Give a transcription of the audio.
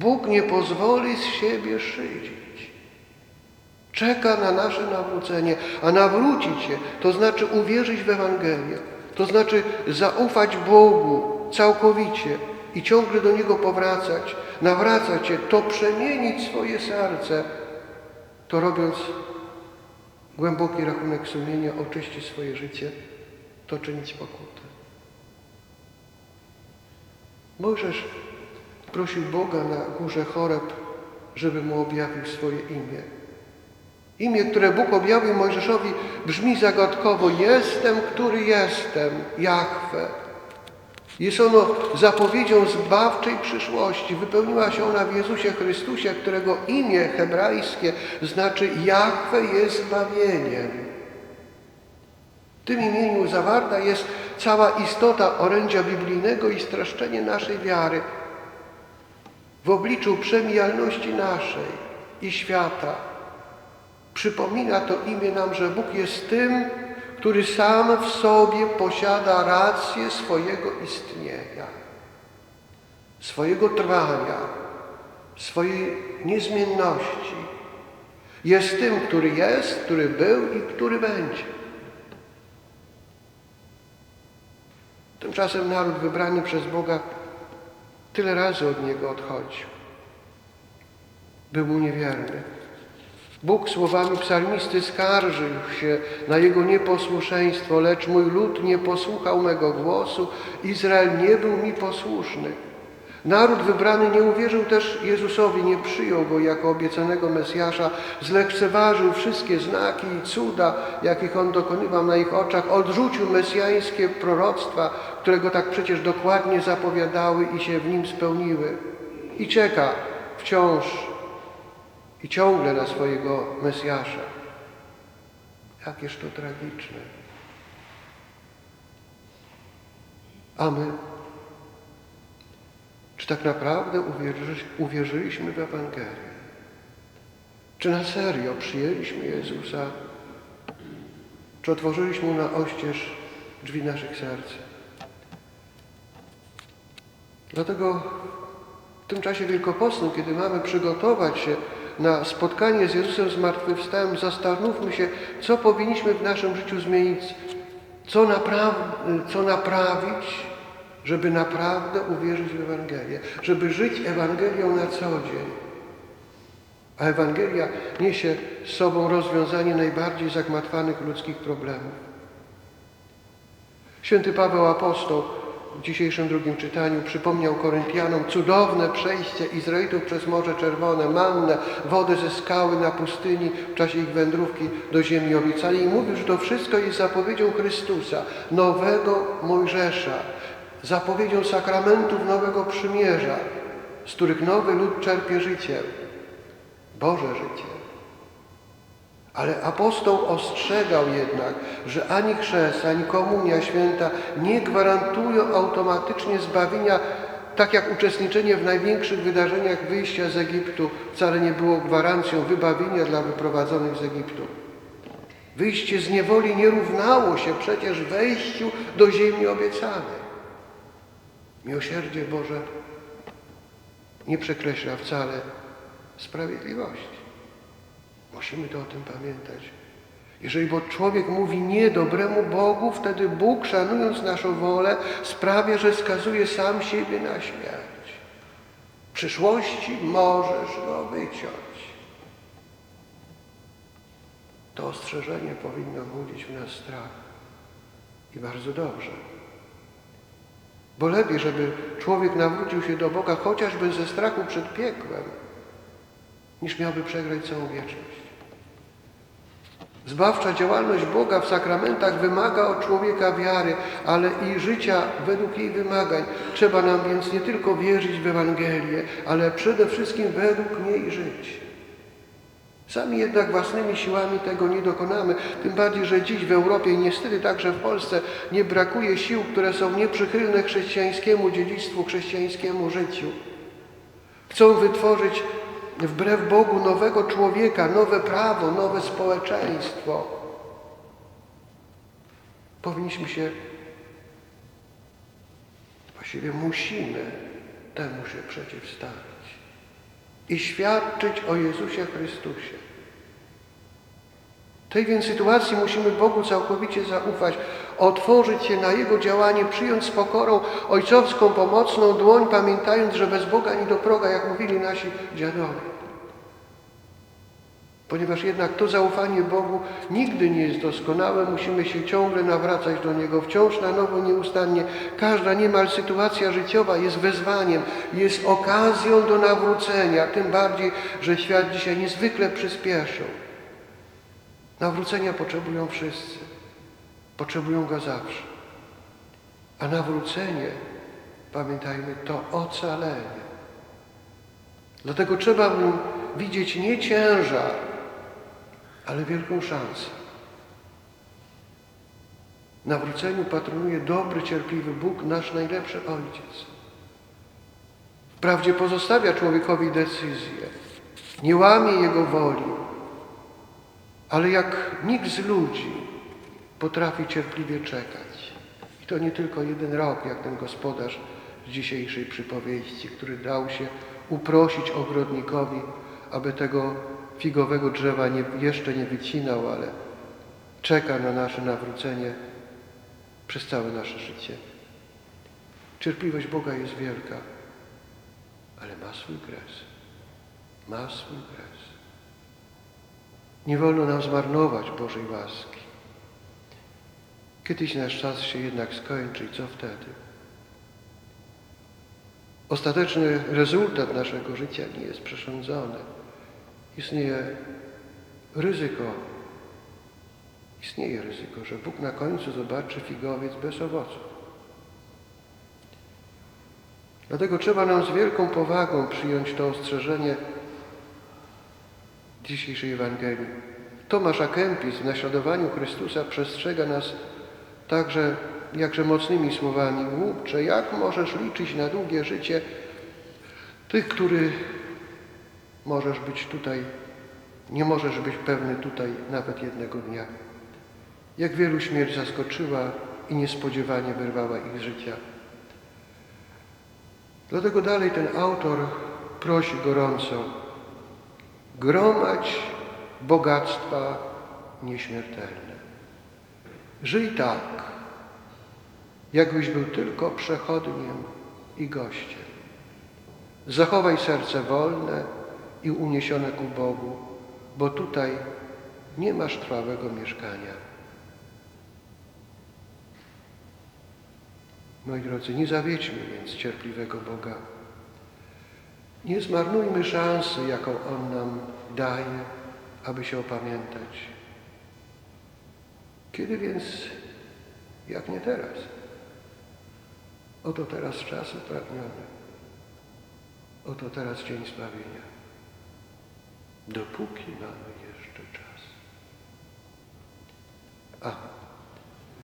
Bóg nie pozwoli z siebie szydzić. Czeka na nasze nawrócenie, a nawrócić się to znaczy uwierzyć w Ewangelię, to znaczy zaufać Bogu całkowicie i ciągle do Niego powracać, nawracać się, to przemienić swoje serce, to robiąc głęboki rachunek sumienia, oczyścić swoje życie, to czynić pokutę. Mojżesz prosił Boga na górze Choreb, żeby mu objawił swoje imię. Imię, które Bóg objawił Mojżeszowi, brzmi zagadkowo: Jestem, który jestem, Jahwe. Jest ono zapowiedzią zbawczej przyszłości. Wypełniła się ona w Jezusie Chrystusie, którego imię hebrajskie znaczy Jahwe jest zbawieniem. W tym imieniu zawarta jest cała istota orędzia biblijnego i streszczenie naszej wiary w obliczu przemijalności naszej i świata. Przypomina to imię nam, że Bóg jest tym, który sam w sobie posiada rację swojego istnienia, swojego trwania, swojej niezmienności. Jest tym, który jest, który był i który będzie. Tymczasem naród wybrany przez Boga tyle razy od Niego odchodził. Był mu niewierny. Bóg słowami psalmisty skarżył się na jego nieposłuszeństwo, lecz mój lud nie posłuchał mego głosu, Izrael nie był mi posłuszny. Naród wybrany nie uwierzył też Jezusowi, nie przyjął Go jako obiecanego Mesjasza, zlekceważył wszystkie znaki i cuda, jakich On dokonywał na ich oczach, odrzucił mesjańskie proroctwa, które Go tak przecież dokładnie zapowiadały i się w Nim spełniły. I czeka wciąż i ciągle na swojego Mesjasza. Jakież to tragiczne. A my, tak naprawdę uwierzy, uwierzyliśmy w Ewangelię? Czy na serio przyjęliśmy Jezusa? Czy otworzyliśmy Mu na oścież drzwi naszych serc? Dlatego w tym czasie wielkopostnym, kiedy mamy przygotować się na spotkanie z Jezusem zmartwychwstałym, zastanówmy się, co powinniśmy w naszym życiu zmienić, co, napraw co naprawić, żeby naprawdę uwierzyć w Ewangelię, żeby żyć Ewangelią na co dzień. A Ewangelia niesie z sobą rozwiązanie najbardziej zagmatwanych ludzkich problemów. Święty Paweł Apostoł w dzisiejszym drugim czytaniu przypomniał Koryntianom cudowne przejście Izraelitów przez Morze Czerwone, mannę, wodę ze skały na pustyni w czasie ich wędrówki do ziemi obiecanej i mówił, że to wszystko jest zapowiedzią Chrystusa, nowego Mojżesza, zapowiedzią sakramentów nowego przymierza, z których nowy lud czerpie życie, Boże życie. Ale apostoł ostrzegał jednak, że ani chrzest, ani komunia święta nie gwarantują automatycznie zbawienia, tak jak uczestniczenie w największych wydarzeniach wyjścia z Egiptu wcale nie było gwarancją wybawienia dla wyprowadzonych z Egiptu. Wyjście z niewoli nie równało się przecież wejściu do ziemi obiecanej. Miłosierdzie Boże nie przekreśla wcale sprawiedliwości. Musimy to o tym pamiętać. Jeżeli bo człowiek mówi nie dobremu Bogu, wtedy Bóg, szanując naszą wolę, sprawia, że skazuje sam siebie na śmierć. W przyszłości możesz go wyciąć. To ostrzeżenie powinno budzić w nas strach. I bardzo dobrze. Bo lepiej, żeby człowiek nawrócił się do Boga chociażby ze strachu przed piekłem, niż miałby przegrać całą wieczność. Zbawcza działalność Boga w sakramentach wymaga od człowieka wiary, ale i życia według jej wymagań. Trzeba nam więc nie tylko wierzyć w Ewangelię, ale przede wszystkim według niej żyć. Sami jednak własnymi siłami tego nie dokonamy, tym bardziej, że dziś w Europie i niestety także w Polsce nie brakuje sił, które są nieprzychylne chrześcijańskiemu dziedzictwu, chrześcijańskiemu życiu. Chcą wytworzyć wbrew Bogu nowego człowieka, nowe prawo, nowe społeczeństwo. Powinniśmy się, właściwie musimy temu się przeciwstawić. I świadczyć o Jezusie Chrystusie. W tej więc sytuacji musimy Bogu całkowicie zaufać, otworzyć się na Jego działanie, przyjąć z pokorą ojcowską, pomocną dłoń, pamiętając, że bez Boga ni do proga, jak mówili nasi dziadowie. Ponieważ jednak to zaufanie Bogu nigdy nie jest doskonałe, musimy się ciągle nawracać do Niego, wciąż na nowo, nieustannie. Każda niemal sytuacja życiowa jest wezwaniem, jest okazją do nawrócenia, tym bardziej, że świat dzisiaj niezwykle przyspieszył. Nawrócenia potrzebują wszyscy. Potrzebują go zawsze. A nawrócenie, pamiętajmy, to ocalenie. Dlatego trzeba widzieć nie ciężar, ale wielką szansę. Nawróceniu patronuje dobry, cierpliwy Bóg, nasz najlepszy Ojciec. Wprawdzie pozostawia człowiekowi decyzję, nie łamie jego woli, ale jak nikt z ludzi potrafi cierpliwie czekać. I to nie tylko jeden rok, jak ten gospodarz z dzisiejszej przypowieści, który dał się uprosić ogrodnikowi, aby tego figowego drzewa nie, jeszcze nie wycinał, ale czeka na nasze nawrócenie przez całe nasze życie. Cierpliwość Boga jest wielka, ale ma swój kres. Ma swój kres. Nie wolno nam zmarnować Bożej łaski. Kiedyś nasz czas się jednak skończy i co wtedy? Ostateczny rezultat naszego życia nie jest przesądzony. Istnieje ryzyko, istnieje ryzyko, że Bóg na końcu zobaczy figowiec bez owoców. Dlatego trzeba nam z wielką powagą przyjąć to ostrzeżenie dzisiejszej Ewangelii. Tomasz Akempis w naśladowaniu Chrystusa przestrzega nas także jakże mocnymi słowami. Głupcze, jak możesz liczyć na długie życie tych, który możesz być tutaj, nie możesz być pewny tutaj nawet jednego dnia. Jak wielu śmierć zaskoczyła i niespodziewanie wyrwała ich życia. Dlatego dalej ten autor prosi gorąco, gromadź bogactwa nieśmiertelne. Żyj tak, jakbyś był tylko przechodniem i gościem. Zachowaj serce wolne i uniesione ku Bogu, bo tutaj nie masz trwałego mieszkania. Moi drodzy, nie zawiedźmy więc cierpliwego Boga. Nie zmarnujmy szansy, jaką On nam daje, aby się opamiętać. Kiedy więc, jak nie teraz? Oto teraz czas upragniony. Oto teraz dzień zbawienia. Dopóki mamy jeszcze czas. Amen.